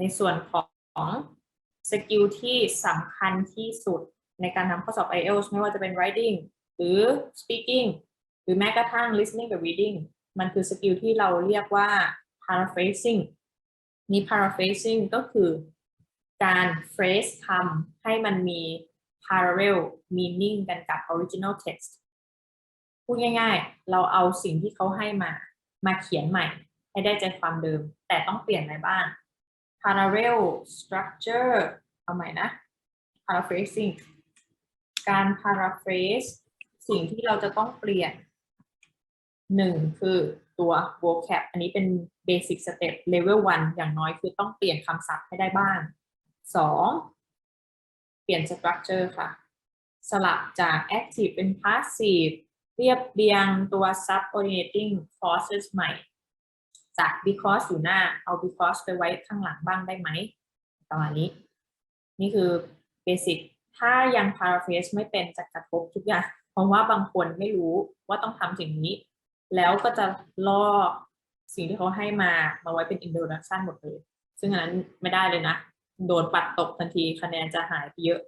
ในส่วนของสกิลที่สำคัญที่สุดในการทำข้อสอบ IELTS ไม่ว่าจะเป็น writing หรือ speaking หรือแม้กระทั่ง listening กับ reading มันคือสกิลที่เราเรียกว่า paraphrasing นี่ paraphrasing ก็คือการ phrase คำให้มันมี parallel meaning กันกับ original text พูดง่ายๆ เราเอาสิ่งที่เขาให้มา มาเขียนใหม่ ให้ได้ใจความเดิม แต่ต้องเปลี่ยนอะไรบ้าง parallel structure เอาใหม่นะ paraphrasing การ paraphrase สิ่งที่เราจะต้องเปลี่ยนหนึ่งคือตัว vocab อันนี้เป็น basic step level 1 อย่างน้อยคือต้องเปลี่ยนคำศัพท์ให้ได้บ้างสองเปลี่ยน structure ค่ะ สลับจาก active เป็น passive เรียบเรียงตัว subordinating clauses ใหม่ จาก because อยู่หน้าเอา because ไปไว้ข้างหลังบ้างได้ไหมประมาณนี้ นี่คือ basic ถ้ายัง paraphrase ไม่เป็นจะกระทบทุกอย่าง เพราะว่าบางคนไม่รู้ว่าต้องทำสิ่งนี้ แล้วก็จะลอกสิ่งที่เขาให้มามาไว้เป็น introduction หมดเลย ซึ่งอันนั้นไม่ได้เลยนะ โดนปัดตกทันทีคะแนนจะหายไปเยอะ